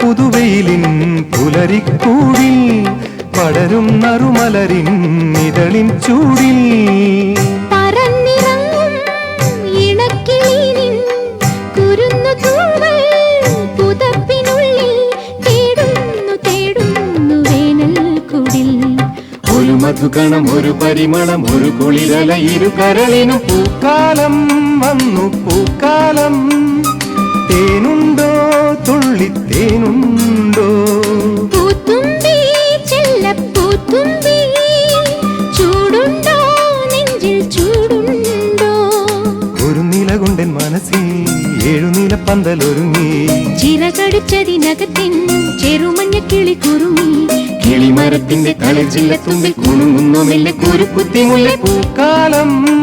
പുതുവെയിലിൻ പുലരിക്കൂടിൽ പടരും നറുമലരിൻ ഇതളിൻ ചൂടിൽ ഒരു മധുകണം ഒരു പരിമളം ഒരു കുളിരല ഇരു കരളിനും പൂക്കാലം വന്നു പൂക്കാലം. തേനുണ്ടോ തുള്ളിത്തേനുണ്ടോ? പൂത്തുമ്പി ചെല്ലപ്പൂത്തുമ്പി ചൂടുണ്ടോ നെഞ്ചിൽ ചൂടുണ്ടോ? ഒരു മനസ്സിൽ നിലപ്പന്തലൊരുങ്ങി ചിറകടിച്ചതിനകത്തിൻ ചെറുമഞ്ഞ കിളി കുറുമി. കിളിമരത്തിന്റെ കളിച്ചില്ല തുമ്പിൽ കുണുങ്ങുന്നു മെല്ലെ കുരുക്കുത്തി മുല്ല പൂക്കാലം